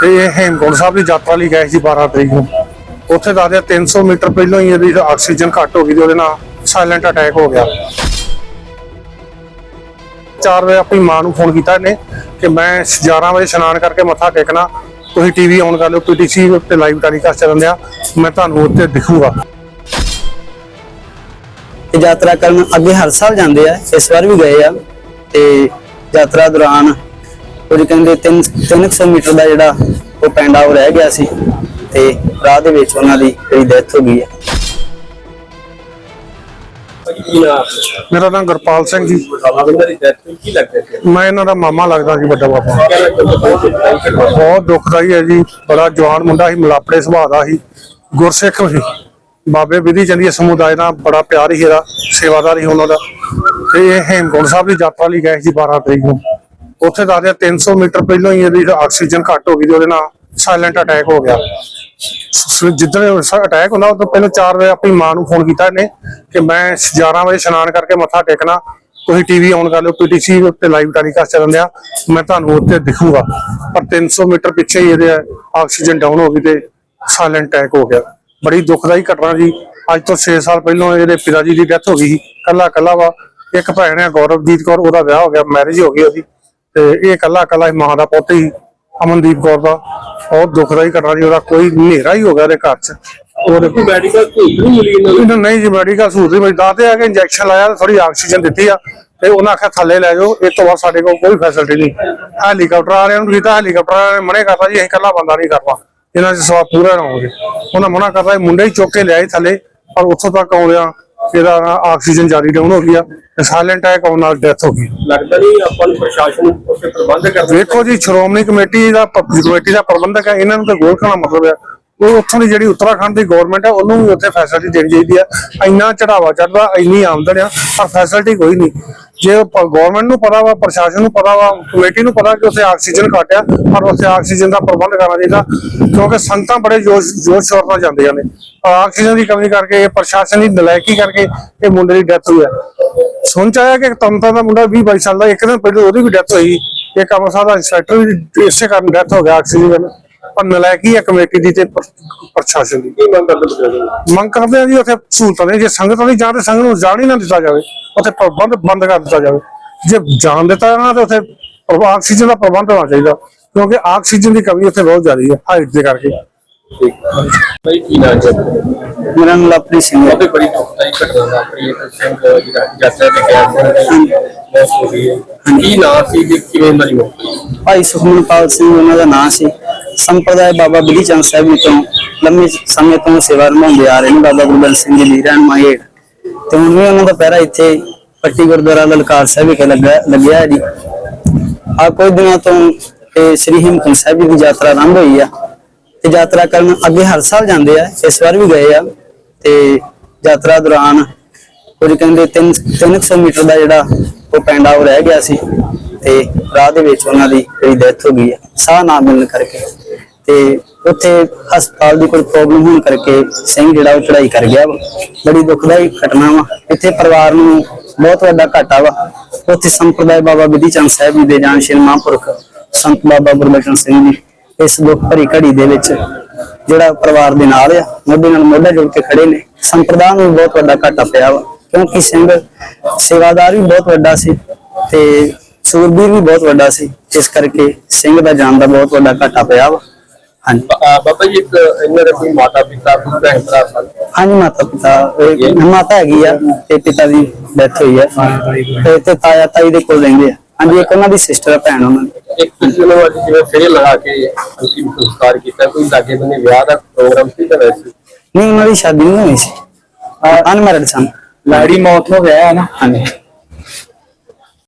ਤੇ ਇਹ ਹੇਮਕੁੰਟ ਸਾਹਿਬ ਦੀ ਯਾਤਰਾ ਲਈ ਗਏ ਸੀ 12 ਤਰੀਕ ਨੂੰ। ਉੱਥੇ ਦੱਸਦੇ ਆ 300 ਮੀਟਰ ਪਹਿਲਾਂ ਹੀ ਇਹਦੀ ਆਕਸੀਜਨ ਘੱਟ ਹੋ ਗਈ ਤੇ ਉਹਦੇ ਨਾਲ ਸਾਇਲੈਂਟ ਅਟੈਕ ਹੋ ਗਿਆ। 4 ਵਜੇ ਆਪਣੀ ਮਾਂ ਨੂੰ ਫੋਨ ਕੀਤਾ ਇਹਨੇ ਕਿ ਮੈਂ 11 ਵਜੇ ਇਸ਼ਨਾਨ ਕਰਕੇ ਮੱਥਾ ਟੇਕਣਾ, ਤੁਸੀਂ ਟੀਵੀ ਔਨ ਕਰ ਲਿਓ ਪੀਟੀਸੀ ਉੱਤੇ ਲਾਈਵ ਟੈਲੀਕਾਸਟ ਚੱਲਣ ਦਿਆ, ਮੈਂ ਤੁਹਾਨੂੰ ਉੱਤੇ ਦਿਖੂਗਾ। ਯਾਤਰਾ ਕਰਨ ਅੱਗੇ ਹਰ ਸਾਲ ਜਾਂਦੇ ਆ, ਇਸ ਵਾਰ ਵੀ ਗਏ ਆ ਤੇ ਯਾਤਰਾ ਦੌਰਾਨ ਕੁਝ ਕਹਿੰਦੇ 3 300 ਮੀਟਰ ਦਾ ਜਿਹੜਾ ਉਹ ਪੈਂਡਾ ਉਹ ਰਹਿ ਗਿਆ ਸੀ ਤੇ ਰਾਹ ਦੇ ਵਿੱਚ ਉਹਨਾਂ ਦੀ ਜਿਹੜੀ ਡੈਥ ਹੋ ਗਈ ਹੈ। ਮੇਰਾ ਨਾਮ ਗੁਰਪਾਲ ਸਿੰਘ ਜੀ। ਉਹਨਾਂ ਦੀ ਡੈਥ ਕੀ ਲੱਗਦਾ ਸੀ? ਮੈਂ ਇਹਨਾਂ ਦਾ ਮਾਮਾ ਲੱਗਦਾ ਸੀ ਵੱਡਾ ਬਾਬਾ। ਬਹੁਤ ਦੁਖਦਾਈ ਹੈ ਜੀ। ਬੜਾ ਜਵਾਨ ਮੁੰਡਾ ਸੀ ਮਲਾਪੜੇ ਸੁਭਾਅ ਦਾ ਸੀ। ਗੁਰਸਿੱਖ ਸੀ। ਬਾਬੇ ਵਿਧੀ ਚੰਦੀ ਸਮੁਦਾਇ ਨਾਲ ਬੜਾ ਪਿਆਰ ਹੀ ਇਹਦਾ ਸੇਵਾਦਾਰ ਹੀ ਉਹਨਾਂ ਦਾ। ਤੇ ਇਹ ਹੇਮਕੁੰਟ ਸਾਹਿਬ ਦੀ ਯਾਤਰਾ ਲਈ ਗਏ ਸੀ 12 ਤਰੀਕ ਨੂੰ। ਉੱਥੇ ਦੱਸਦੇ ਆ 300 ਮੀਟਰ ਪਹਿਲਾਂ ਹੀ ਇਹਦੀ ਆਕਸੀਜਨ ਘੱਟ ਹੋ ਗਈ ਉਹਦੇ ਨਾਲ ਸਾਇਲੈਂਟ ਅਟੈਕ ਹੋ ਗਿਆ। ਸ- ਜਿੱਦਣ ਅਟੈਕ ਹੁੰਦਾ ਉਹ ਪਹਿਲਾਂ 4 ਵਜੇ ਆਪਣੀ ਮਾਂ ਨੂੰ ਫੋਨ ਕੀਤਾ ਇਹਨੇ ਕਿ ਮੈਂ 11 ਵਜੇ ਇਸ਼ਨਾਨ ਕਰਕੇ ਮੱਥਾ ਟੇਕਣਾ। ਤੁਸੀਂ ਟੀਵੀ ਔਨ ਕਰ ਲਿਓ ਪੀਟੀਸੀ ਉੱਤੇ ਲਾਈਵ ਟੈਲੀਕਾਸਟ ਚੱਲਣ ਦਿਆ। ਮੈਂ ਤੁਹਾਨੂੰ ਉੱਤੇ ਦਿਖੂਗਾ। ਪਰ 300 ਮੀਟਰ ਪਿੱਛੇ ਹੀ ਇਹਦੇ ਆਕਸੀਜਨ ਡਾਊਨ ਹੋ ਗਈ ਤੇ ਸਾਇਲੈਂਟ ਅਟੈਕ ਹੋ ਗਿਆ। ਬੜੀ ਦੁਖਦਾਈ ਘਟਨਾ ਜੀ ਅੱਜ ਤੋਂ 6 ਸਾਲ ਪਹਿਲਾਂ ਇਹਦੇ ਪਿਤਾ ਜੀ ਦੀ ਡੈਥ ਹੋ ਗਈ ਸੀ। ਕੱਲਾ ਕੱਲਾ ਵਾ। ਇੱਕ ਭੈਣ ਹੈ ਗੌਰਵਜੀਤ ਕੌਰ, ਉਹਦਾ ਵਿਆਹ ਹੋ ਗਿਆ ਮੈਰਿਜ ਹੋ ਗਈ ਉਹਦੀ। ਤੇ ਇਹ ਕੱਲਾ ਕੱਲਾ ਮਾਂ ਦਾ ਪੁੱਤ ਹੀ ਅਮਨਦੀਪ ਕੌਰ ਦਾ ਬਹੁਤ ਦੁਖਦਾਈ ਘਟਨਾ ਜੀ ਉਹਦਾ ਕੋਈ ਹਨੇਰਾ ਹੀ ਹੋ ਗਿਆ ਉਹਦੇ ਘਰ 'ਚ। ਉਹਦੇ ਕੋਈ ਮੈਡੀਕਲ ਸਹੂਲਤ ਨਹੀਂ ਮਿਲੀ ਇਹਨਾਂ ਨੂੰ? ਇਹਨਾਂ ਨਹੀਂ ਜੀ ਮੈਡੀਕਲ ਸਹੂਲਤ ਨਹੀਂ ਦਾਤੇ ਆ ਕੇ ਇੰਜੈਕਸ਼ਨ ਲਾਇਆ ਥੋੜੀ ਆਕਸੀਜਨ ਦਿੱਤੀ ਆ ਤੇ ਉਹਨਾਂ ਆਖਿਆ ਥੱਲੇ ਲੈ ਜਾਓ ਇਸ ਤੋਂ ਬਾਅਦ ਸਾਡੇ ਕੋਲ ਕੋਈ ਫੈਸਿਲਿਟੀ ਨਹੀਂ। ਹੈਲੀਕਾਪਟਰ ਆ ਰਿਹਾ ਨੂੰ ਕੀਤਾ ਹੈਲੀਕਾਪਟਰ ਵਾਲਿਆਂ ਨੇ ਮਨੇ ਕਰਤਾ ਜੀ ਅਸੀਂ ਇਕੱਲਾ ਬੰਦਾ ਨਹੀਂ ਕਰਵਾ ਇਹਨਾਂ ਦੇ ਸਵਾਬ ਪੂਰਾ ਨਾ ਹੋਵੇ। ਉਹਨਾਂ ਮਨਾ ਕਰਤਾ ਇਹ ਮੁੰਡੇ ਹੀ ਚੁੱਕ ਕੇ ਲਿਆਏ ਥੱਲੇ ਪਰ ਉੱਥੋਂ ਤੱਕ ਆਉਂਦਿਆਂ ਇਹਦਾ ਆਕਸੀਜਨ ਜਾਰੀ ਡਾਊਨ ਹੋ ਗਿਆ ਤੇ ਸਾਇਲੈਂਟ ਅਟੈਕ ਆਉਣ ਨਾਲ ਡੈਥ ਹੋ ਗਈ। ਲੱਗਦਾ ਨਹੀਂ ਆਪਾਂ ਨੂੰ ਪ੍ਰਸ਼ਾਸਨ ਉਸੇ ਪ੍ਰਬੰਧ ਕਰਦਾ ਵੇਖੋ ਜੀ ਸ਼੍ਰੋਮਣੀ ਕਮੇਟੀ ਦਾ ਕਮੇਟੀ ਦਾ ਪ੍ਰਬੰਧਕ ਹੈ ਇਹਨਾਂ ਨੂੰ ਤਾਂ ਗੋਲ ਖਾਣਾ ਮਤਲਬ ਹੈ। ਉਹ ਉੱਥੋਂ ਦੀ ਜਿਹੜੀ ਉੱਤਰਾਖੰਡ ਦੀ ਗਵਰਨਮੈਂਟ ਹੈ ਉਹਨੂੰ ਵੀ ਉੱਥੇ ਫੈਸਿਲਿਟੀ ਦੇਣੀ ਚਾਹੀਦੀ ਹੈ। ਇੰਨਾ ਚੜਾਵਾ ਚੜਦਾ ਇੰਨੀ ਆਮਦਨ ਆ ਪਰ ਫੈਸਿਲਿਟੀ ਕੋਈ ਨਹੀਂ। ਜੇ ਗਵਰਨਮੈਂਟ ਨੂੰ ਪਤਾ ਵਾ, ਪ੍ਰਸ਼ਾਸਨ ਨੂੰ ਪਤਾ ਵਾ, ਕਮੇਟੀ ਨੂੰ ਪਤਾ ਕਿ ਉੱਥੇ ਆਕਸੀਜਨ ਘੱਟ ਆ, ਪਰ ਉੱਥੇ ਆਕਸੀਜਨ ਦਾ ਪ੍ਰਬੰਧ ਕਰਨਾ ਚਾਹੀਦਾ, ਕਿਉਂਕਿ ਸੰਗਤਾਂ ਬੜੇ ਜੋਸ਼ ਜੋਸ਼ ਸ਼ੋਰ ਨਾਲ ਜਾਂਦੀਆਂ ਨੇ ਪਰ ਆਕਸੀਜਨ ਦੀ ਕਮੀ ਕਰਕੇ, ਇਹ ਪ੍ਰਸ਼ਾਸਨ ਦੀ ਨਲਾਇਕੀ ਕਰਕੇ ਇਹ ਮੁੰਡੇ ਦੀ ਡੈਥ ਹੋਈ ਹੈ ਸੁਣ ਚ ਆਇਆ ਕਿ ਤਮਤਾ ਦਾ ਮੁੰਡਾ 20 22 ਸਾਲ ਦਾ, ਇੱਕ ਦਿਨ ਪਹਿਲਾਂ ਉਹਦੀ ਵੀ ਡੈਥ ਹੋਈ। ਇਹ ਕਮਰਸਾ ਦਾ ਇੰਸਪੈਕਟਰ ਵੀ ਇਸੇ ਕਾਰਨ ਡੈਥ ਹੋ ਗਿਆ ਆਕਸੀਜਨ ਪਰ ਨਲਾਇਕੀ ਹੈ ਕਮੇਟੀ ਦੀ ਤੇ ਪ੍ਰ- ਪ੍ਰਸ਼ਾਸਨ ਦੀ। ਕੀ ਮੰਗ ਕਰਦੇ ਪ੍ਰਸ਼ਾਸਨ ਮੰਗ ਕਰਦੇ ਆ ਜੀ ਉੱਥੇ ਸਹੂਲਤਾਂ ਦੇ ਜੇ ਸੰਗਤ ਦੀ ਜਾਂ ਤੇ ਸੰਗਤ ਨੂੰ ਜਾਣ ਹੀ ਨਾ ਦਿੱਤਾ ਜਾਵੇ ਉੱਥੇ ਪ੍ਰਬੰਧ ਬੰਦ ਕਰ ਦਿੱਤਾ ਜਾਵੇ। ਜੇ ਜਾਣ ਦਿੱਤਾ ਜਾਣਾ ਤੇ ਉੱਥੇ ਆਕਸੀਜਨ ਦਾ ਪ੍ਰਬੰਧ ਹੋਣਾ ਚਾਹੀਦਾ ਕਿਉਂਕਿ ਆਕਸੀਜਨ ਦੀ ਕਮੀ ਉੱਥੇ ਬਹੁਤ ਜ਼ਿਆਦਾ ਹੈ ਹਾਈਟ ਦੇ ਕਰਕੇ। ਠੀਕ ਭਾਈ ਕੀ ਨਾ ਜੀ ਮੇਰਾ ਨਾਮ ਸਿੰਘ ਹੈ। ਉਹਦੇ ਬੜੀ ਦੁਖਦਾਈ ਘਟਨਾ ਵਾਪਰੀ ਹੈ। ਸਿੰਘ ਜਿਹੜਾ ਯਾਤਰਾ ਤੇ ਗਿਆ ਸੀ ਬਹੁਤ ਹੋ ਗਈ ਹੈ। ਕੀ ਨਾਂ ਸੀ ਤੇ ਕਿਵੇਂ ਮਰੀ ਹੋਈ? ਭਾਈ ਸੁਖਮਨਪਾਲ ਸਿੰਘ ਉਹਨਾਂ ਦਾ ਨਾਂ ਸੀ। ਸੰਪਰਦਾਇ ਬਾਬਾ ਬਿਧੀ ਚੰਦ ਸਾਹਿਬ ਜੀ ਤੋਂ ਲੰਮੇ ਸਮੇਂ ਤੋਂ ਸੇਵਾ ਨਿਭਾਉਂਦੇ ਆ ਰਹੇ ਨੇ, ਬਾਬਾ ਗੁਰਬੰਦ ਸਿੰਘ ਜੀ ਦੀ ਰਹਿਨਮਾਈ ਹੇਠ ਤੇ ਹੁਣ ਵੀ ਉਹਨਾਂ ਦਾ ਪਹਿਰਾ ਇੱਥੇ ਪੱਟੀ ਗੁਰਦੁਆਰਾ ਲਲਕਾਰ ਸਾਹਿਬ ਵਿਖੇ ਲੱਗਾ, ਲੱਗਿਆ ਹੈ ਜੀ। ਆ ਕੋਈ ਦਿਨਾਂ ਤੋਂ ਇਹ ਸ੍ਰੀ ਹਿਮਕੁੰਟ ਸਾਹਿਬ ਜੀ ਦੀ ਯਾਤਰਾ ਆਰੰਭ ਹੋਈ ਆ। ਤੇ ਯਾਤਰਾ ਕਰਨ ਅੱਗੇ ਹਰ ਸਾਲ ਜਾਂਦੇ ਆ, ਇਸ ਵਾਰ ਵੀ ਗਏ ਆ। ਤੇ ਯਾਤਰਾ ਦੌਰਾਨ ਕੁਝ ਕਹਿੰਦੇ 3 300 ਮੀਟਰ ਦਾ ਜਿਹੜਾ ਉਹ ਪੈਂਡਾ ਉਹ ਰਹਿ ਗਿਆ ਸੀ। ਤੇ ਰਾਹ ਦੇ ਵਿੱਚ ਉਹਨਾਂ ਦੀ ਜਿਹੜੀ ਡੈਥ ਹੋ ਗਈ ਹੈ ਸਾਹ ਨਾ ਮਿਲਣ ਕਰਕੇ। ਤੇ ਉੱਥੇ ਹਸਪਤਾਲ ਦੀ ਕੋਈ ਪ੍ਰੋਬਲਮ ਹੋਣ ਕਰਕੇ ਸਿੰਘ ਜਿਹੜਾ ਉਹ ਚੜਾਈ ਕਰ ਗਿਆ ਵਾ। ਬੜੀ ਦੁਖਦਾਈ ਘਟਨਾ ਵਾ। ਇੱਥੇ ਪਰਿਵਾਰ ਨੂੰ ਬਹੁਤ ਵੱਡਾ ਘਾਟਾ ਵਾ। ਉੱਥੇ ਸੰਪਰਦਾਇ ਬਾਬਾ ਬਿਧੀ ਚੰਦ ਸਾਹਿਬ ਜੀ ਦੇ ਜਾਨਸ਼ੀਲ ਮਹਾਂਪੁਰਖ ਸੰਤ ਬਾਬਾ ਗੁਰਬਚਨ ਸਿੰਘ ਜੀ ਇਸ ਦੁੱਖ ਭਰੀ ਘੜੀ ਦੇ ਵਿੱਚ ਜਿਹੜਾ ਪਰਿਵਾਰ ਦੇ ਨਾਲ ਆ, ਮੋਢੇ ਨਾਲ ਮੋਢਾ ਜੋੜ ਕੇ ਖੜੇ ਨੇ। ਸੰਪਰਦਾਇ ਨੂੰ ਬਹੁਤ ਵੱਡਾ ਘਾਟਾ ਪਿਆ ਵਾ। ਕਿਉਂਕਿ ਸਿੰਘ ਸੇਵਾਦਾਰ ਵੀ ਬਹੁਤ ਵੱਡਾ ਸੀ ਤੇ ਸੂਰਬੀਰ ਵੀ ਬਹੁਤ ਵੱਡਾ ਸੀ। ਇਸ ਕਰਕੇ ਸਿੰਘ ਦਾ ਜਾਨ ਦਾ ਬਹੁਤ ਵੱਡਾ ਘਾਟਾ ਪਿਆ ਵਾ। ਹਾਂਜੀ। ਬਾਬਾ ਜੀ ਇੱਕ ਇਹਨਾਂ ਦੇ ਕੋਈ ਮਾਤਾ ਪਿਤਾ ਕੋਈ ਭੈਣ ਭਰਾ ਸਨ? ਹਾਂਜੀ ਮਾਤਾ ਪਿਤਾ ਇਹ ਮਾਤਾ ਹੈਗੀ ਆ ਤੇ ਪਿਤਾ ਦੀ ਡੈਥ ਹੋਈ ਹੈ ਤੇ- ਤੇ ਤਾਇਆ ਤਾਈ ਦੇ ਕੋਲ ਰਹਿੰਦੇ ਆ। ਹਾਂਜੀ ਇੱਕ ਉਹਨਾਂ ਦੀ ਸਿਸਟਰ ਭੈਣ ਉਹਨਾਂ ਦੀ। ਇੱਕ ਅੱਜ ਜਿਵੇਂ ਫੇਰ ਲਗਾ ਕੇ ਅੰਤਿਮ ਸੰਸਕਾਰ ਕੀਤਾ ਕੋਈ ਲਾਗੇ ਬੰਨੇ ਵਿਆਹ ਦਾ ਪ੍ਰੋਗਰਾਮ ਸੀ ਤਾਂ ਵੈਸੇ? ਨਹੀਂ ਉਹਨਾਂ ਦੀ ਸ਼ਾਦੀ ਨਹੀਂ ਹੋਈ ਸੀ। ਅਨਮੈਰਿਡ ਸਨ। ਲਾੜੀ ਮੌਤ ਹੋ ਗਿਆ ਹੈ ਨਾ? ਹਾਂਜੀ।